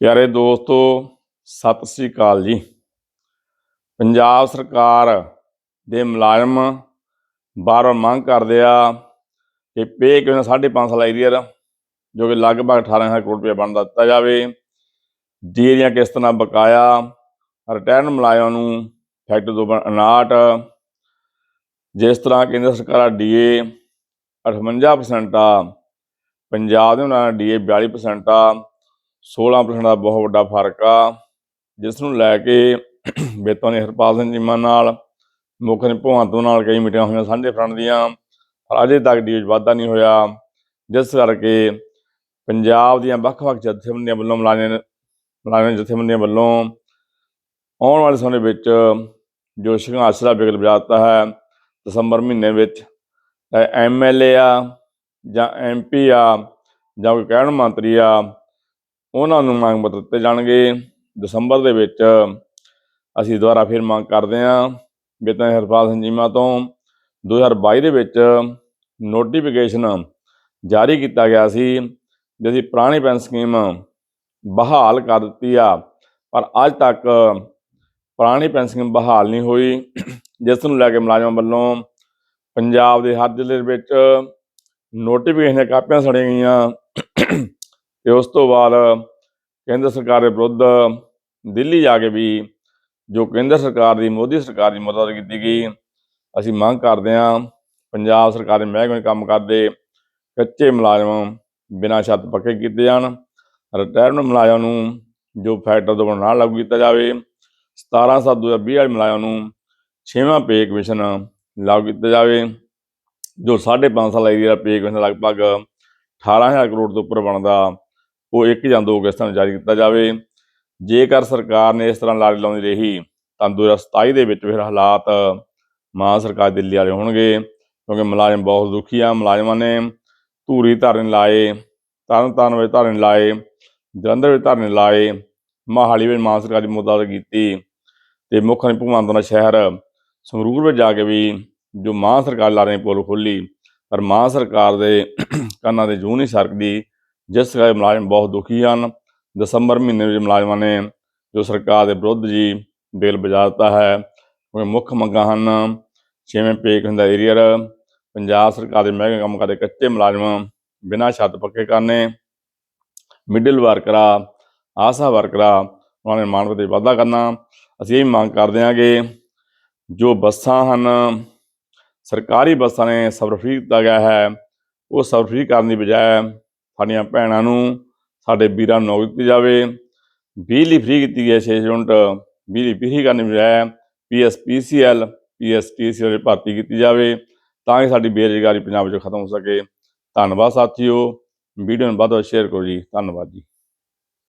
ਪਿਆਰੇ ਦੋਸਤੋ, ਸਤਿ ਸ੍ਰੀ ਅਕਾਲ ਜੀ। ਪੰਜਾਬ ਸਰਕਾਰ ਦੇ ਮੁਲਾਜ਼ਮ ਬਾਰ-ਬਾਰ ਮੰਗ ਕਰਦੇ ਆ ਕਿ ਪੇ ਕਿਉਂ 5.5 ਸਾਲ ਏਰੀਅਰ ਜੋ ਕਿ ਲਗਭਗ 18000 ਕਰੋੜ ਰੁਪਏ ਬਣਦਾ ਦਿੱਤਾ ਜਾਵੇ। ਡੀ ਦੀਆਂ ਕਿਸ਼ਤਾਂ ਦਾ ਬਕਾਇਆ ਰਿਟਰਨ ਮੁਲਾਜ਼ਮਾਂ ਨੂੰ ਫੈਕਟਰ 259 ਜਿਸ ਤਰ੍ਹਾਂ ਕੇਂਦਰ ਸਰਕਾਰ ਡੀਏ 58% ਆ, ਪੰਜਾਬ ਦੇ ਉਹਨਾਂ ਡੀਏ 42% ਆ। 16% ਦਾ ਬਹੁਤ ਵੱਡਾ ਫ਼ਰਕ ਆ। ਜਿਸ ਨੂੰ ਲੈ ਕੇ ਬੇਤੋਂ ਨੇ ਹਰਪਾਲ ਸਿੰਘ ਚੀਮਾ ਨਾਲ, ਮੁੱਖ ਨੇ ਭਗਵੰਤ ਨਾਲ ਕਈ ਮੀਟਿੰਗਾਂ ਹੋਈਆਂ ਸਾਂਝੇ ਫਰੰਟ ਦੀਆਂ, ਪਰ ਅਜੇ ਤੱਕ ਡੀਏ 'ਚ ਵਾਧਾ ਨਹੀਂ ਹੋਇਆ। ਜਿਸ ਕਰਕੇ ਪੰਜਾਬ ਦੀਆਂ ਵੱਖ-ਵੱਖ ਜਥੇਬੰਦੀਆਂ ਵੱਲੋਂ ਮੁਲਾਜ਼ਮ ਮੁਲਾਜ਼ਮ ਜਥੇਬੰਦੀਆਂ ਵੱਲੋਂ ਆਉਣ ਵਾਲੇ ਸਮੇਂ ਵਿੱਚ ਜੋ ਸੰਘਰਸ਼ ਦਾ ਬਿਗਲ ਵਜਾ ਦਿੱਤਾ ਹੈ, ਦਸੰਬਰ ਮਹੀਨੇ ਵਿੱਚ ਐਮਐਲਏ ਆ ਜਾਂ ਐਮਪੀ ਆ ਜਾਂ ਕੋਈ ਕਹਿਣ ਮੰਤਰੀ ਆ ਉਹਨਾਂ ਨੂੰ ਮੰਗ ਪੱਤਰ ਦਿੱਤੇ ਜਾਣਗੇ। ਦਸੰਬਰ ਦੇ ਵਿੱਚ ਅਸੀਂ ਦੁਬਾਰਾ ਫਿਰ ਮੰਗ ਕਰਦੇ ਹਾਂ ਬੇਤਾਂ ਹਰਪਾਲ ਸਿੰਘ ਜੀਮਾ ਤੋਂ 2022 ਦੇ ਵਿੱਚ ਨੋਟੀਫਿਕੇਸ਼ਨ ਜਾਰੀ ਕੀਤਾ ਗਿਆ ਸੀ ਜਿਹਦੀ ਪੁਰਾਣੀ ਪੈਨਸ਼ਨ ਸਕੀਮ ਬਹਾਲ ਕਰ ਦਿੱਤੀ ਆ। ਪਰ ਅੱਜ ਤੱਕ ਪੁਰਾਣੀ ਪੈਨ ਸਕੀਮ ਬਹਾਲ ਨਹੀਂ ਹੋਈ। ਜਿਸ ਨੂੰ ਲੈ ਕੇ ਮੁਲਾਜ਼ਮਾਂ ਵੱਲੋਂ ਪੰਜਾਬ ਦੇ ਹਰ ਜ਼ਿਲ੍ਹੇ ਵਿੱਚ ਨੋਟੀਫਿਕੇਸ਼ਨ ਦੀਆਂ ਕਾਪੀਆਂ ਸੜੀਆਂ ਗਈਆਂ। ਤੇ ਉਸ ਤੋਂ ਬਾਅਦ ਕੇਂਦਰ ਸਰਕਾਰ ਦੇ ਵਿਰੁੱਧ ਦਿੱਲੀ ਜਾ ਕੇ ਵੀ ਜੋ ਕੇਂਦਰ ਸਰਕਾਰ ਦੀ, ਮੋਦੀ ਸਰਕਾਰ ਦੀ ਮਦਦ ਕੀਤੀ ਗਈ, ਅਸੀਂ ਮੰਗ ਕਰਦੇ ਹਾਂ ਪੰਜਾਬ ਸਰਕਾਰ ਦੇ ਮਹਿਕਮੇ ਕੰਮ ਕਰਦੇ, ਕੱਚੇ ਮੁਲਾਜ਼ਮ ਬਿਨਾਂ ਛੱਤ ਪੱਕੇ ਕੀਤੇ ਜਾਣ ਰਿਟਾਇਰਡ ਮੁਲਾਜ਼ਮ ਨੂੰ ਜੋ ਫੈਕਟਰ ਤੋਂ ਨਾਲ ਲਾਗੂ ਕੀਤਾ ਜਾਵੇ 17 ਸੱਤ 2020 ਵਾਲੇ ਮੁਲਾਜ਼ਮ ਨੂੰ ਛੇਵਾਂ ਪੇ ਕਮਿਸ਼ਨ ਲਾਗੂ ਕੀਤਾ ਜਾਵੇ, ਜੋ 5.5 ਸਾਲ ਏਰੀਆ ਪੇ ਕਮਿਸ਼ਨ ਲਗਭਗ 18000 ਕਰੋੜ ਤੋਂ ਉੱਪਰ ਬਣਦਾ ਉਹ ਇੱਕ ਜਾਂ ਦੋ ਕਿਸ਼ਤਾਂ ਨੂੰ ਜਾਰੀ ਕੀਤਾ ਜਾਵੇ। ਜੇਕਰ ਸਰਕਾਰ ਨੇ ਇਸ ਤਰ੍ਹਾਂ ਲਾਰੀ ਲਾਉਂਦੀ ਰਹੀ ਤਾਂ 2027 ਦੇ ਵਿੱਚ ਫਿਰ ਹਾਲਾਤ ਮਾਂ ਸਰਕਾਰ ਦਿੱਲੀ ਵਾਲੇ ਹੋਣਗੇ, ਕਿਉਂਕਿ ਮੁਲਾਜ਼ਮ ਬਹੁਤ ਦੁਖੀ ਆ। ਮੁਲਾਜ਼ਮਾਂ ਨੇ ਧੂਰੀ ਧਰਨੇ ਲਾਏ ਤਰਨ ਤਾਰਨ ਵਿੱਚ ਧਰਨੇ ਲਾਏ, ਜਲੰਧਰ ਵਿੱਚ ਧਰਨੇ ਲਾਏ, ਮਹਾਲੀ ਵਿੱਚ ਮਾਂ ਸਰਕਾਰ ਦੀ ਮਦਦ ਕੀਤੀ ਤੇ ਮੁੱਖ ਨੇ ਭਗਵੰਤ ਮਾਨ ਸ਼ਹਿਰ ਸੰਗਰੂਰ ਵਿੱਚ ਜਾ ਕੇ ਵੀ ਜੋ ਮਾਂ ਸਰਕਾਰ ਲਾ ਰਹੀ ਪੋਲ ਖੋਲੀ ਪਰ ਮਾਂ ਸਰਕਾਰ ਦੇ ਕੰਨਾਂ ਦੇ ਜੂੰ ਨਹੀਂ ਸਰਕਦੀ। ਜਿਸ ਕਰਕੇ ਮੁਲਾਜ਼ਮ ਬਹੁਤ ਦੁਖੀ ਹਨ। ਦਸੰਬਰ ਮਹੀਨੇ ਵਿੱਚ ਮੁਲਾਜ਼ਮਾਂ ਨੇ ਜੋ ਸਰਕਾਰ ਦੇ ਵਿਰੁੱਧ ਜੀ ਬਿੱਲ ਵਜਾ ਦਿੱਤਾ ਹੈ ਕਿਉਂਕਿ ਮੁੱਖ ਮੰਗਾਂ ਹਨ। ਛੇਵੇਂ ਪੇ ਹੁੰਦਾ ਏਰੀਅਰ, ਪੰਜਾਬ ਸਰਕਾਰ ਦੇ ਮਹਿਕਮੇ ਕੰਮ ਕਰਦੇ ਕੱਚੇ ਮੁਲਾਜ਼ਮ ਬਿਨਾਂ ਛੱਤ ਪੱਕੇ ਕਰਨੇ ਮਿਡਲ ਵਰਕਰਾ ਆਸਾ ਵਰਕਰਾ ਉਹਨਾਂ ਨੇ ਮਾਨਵ ਤੇ ਵਾਧਾ ਕਰਨਾ। ਅਸੀਂ ਇਹ ਮੰਗ ਕਰਦੇ ਹਾਂ ਕਿ ਜੋ ਬੱਸਾਂ ਹਨ, ਸਰਕਾਰੀ ਬੱਸਾਂ ਨੇ ਸਫ਼ਰ ਫ੍ਰੀ ਕੀਤਾ ਗਿਆ ਹੈ, ਉਹ ਸਫ਼ਰ ਕਰਨ ਦੀ ਬਜਾਏ ਸਾਡੀਆਂ ਭੈਣਾਂ ਨੂੰ, ਸਾਡੇ ਵੀਰਾਂ ਨੂੰ ਨੌਕਰੀ ਦਿੱਤੀ ਜਾਵੇ। ਬਿਜਲੀ ਫ੍ਰੀ ਕੀਤੀ ਗਈ ਹੈ 6 ਯੂਨਿਟ। ਬਿਜਲੀ ਫ੍ਰੀ ਕਰਨ ਦੀ ਬਜਾਏ ਪੀਐਸਪੀਸੀਐਲ ਪੀਐਸਟੀਸੀਐਲ ਦੀ ਭਰਤੀ ਕੀਤੀ ਜਾਵੇ ਤਾਂ ਕਿ ਸਾਡੀ ਬੇਰੁਜ਼ਗਾਰੀ ਪੰਜਾਬ ਵਿੱਚ ਖਤਮ ਹੋ ਸਕੇ। ਧੰਨਵਾਦ ਸਾਥੀਓ। ਵੀਡੀਓ ਨੂੰ ਵੱਧ ਤੋਂ ਵੱਧ ਸ਼ੇਅਰ ਕਰੋ ਜੀ। ਧੰਨਵਾਦ ਜੀ।